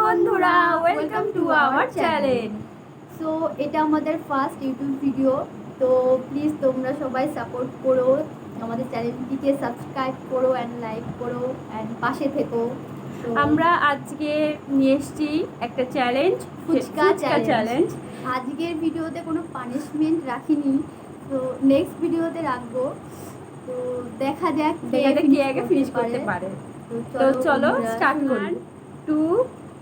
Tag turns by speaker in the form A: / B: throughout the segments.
A: বন্ধুরা welcome to our channel
B: so এটা আমাদের ফার্স্ট ইউটিউব ভিডিও তো প্লিজ তোমরা সবাই সাপোর্ট করো আমাদের চ্যানেলটিকে সাবস্ক্রাইব করো অ্যান্ড লাইক করো অ্যান্ড পাশে থেকো।
A: আমরা আজকে নিয়ে এসেছি একটা চ্যালেঞ্জ
B: ফুচকা
A: চ্যালেঞ্জ
B: আজকের ভিডিওতে কোনো পানিশমেন্ট রাখিনি। তো নেক্সট ভিডিওতে রাখব। তো দেখা যাক কে
A: আগে ফিনিশ করতে পারে। তো চলো স্টার্ট করি। টু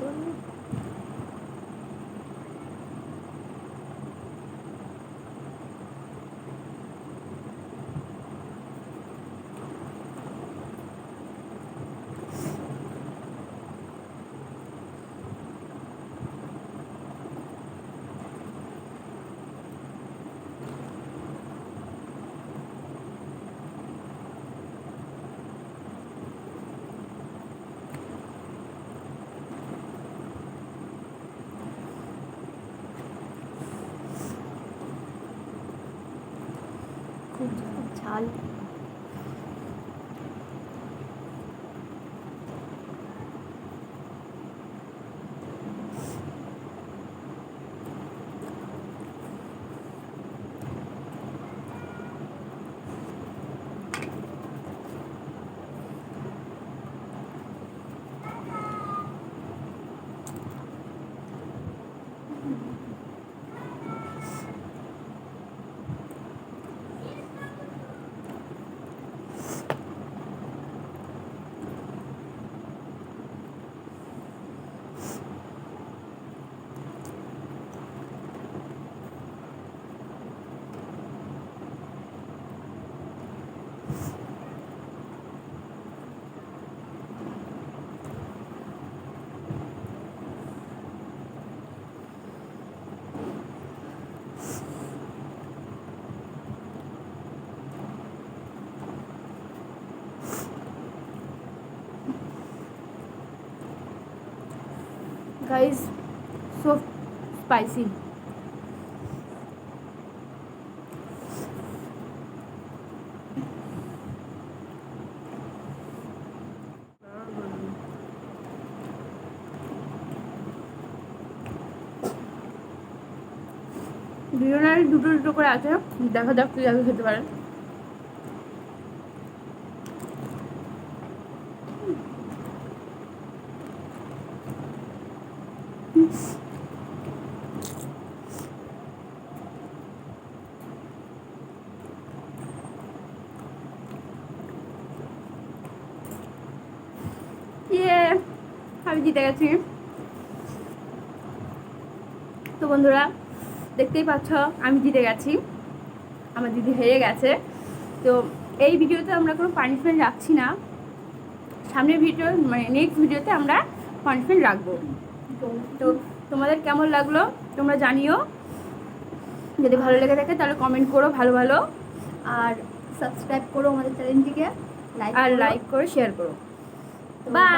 B: Cho đi. খুব ঝাল
A: guys so spicy. দুজনের দুটো দুটো করে আছে। দেখা যাক তুই আগে খেতে পারে। আমি জিতে গেছি তো বন্ধুরা, দেখতেই পাচ্ছ, আমি জিতে গেছি। আমার দিদি হেরে গেছে। তো এই ভিডিওতে আমরা কোনো পানিশমেন্ট রাখছি না। সামনের ভিডিও মানে নেক্সট ভিডিওতে আমরা পানিশমেন্ট রাখব। তো তোমাদের কেমন লাগল? তোমরা জানিও। যদি ভালো লেগে থাকে তাহলে কমেন্ট করো ভালো ভালো।
B: আর সাবস্ক্রাইব করো আমাদের চ্যানেলটিকে লাইক
A: আর লাইক করো শেয়ার করো।
B: বা
A: বাই